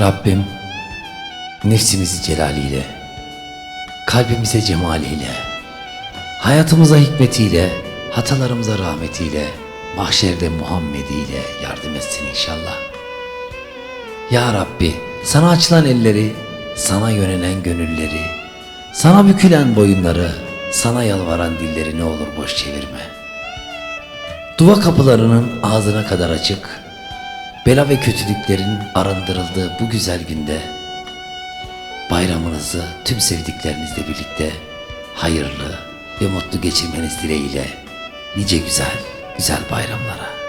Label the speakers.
Speaker 1: Rabbim nefsimizi celaliyle, kalbimize cemaliyle, hayatımıza hikmetiyle, hatalarımıza rahmetiyle, mahşerde Muhammediyle yardım etsin inşallah. Ya Rabbi sana açılan elleri, sana yönelen gönülleri, sana bükülen boyunları, sana yalvaran dilleri ne olur boş çevirme. Dua kapılarının ağzına kadar açık, bela ve kötülüklerin arındırıldığı bu güzel günde bayramınızı tüm sevdiklerinizle birlikte hayırlı ve mutlu geçirmeniz dileğiyle nice güzel, güzel bayramlara.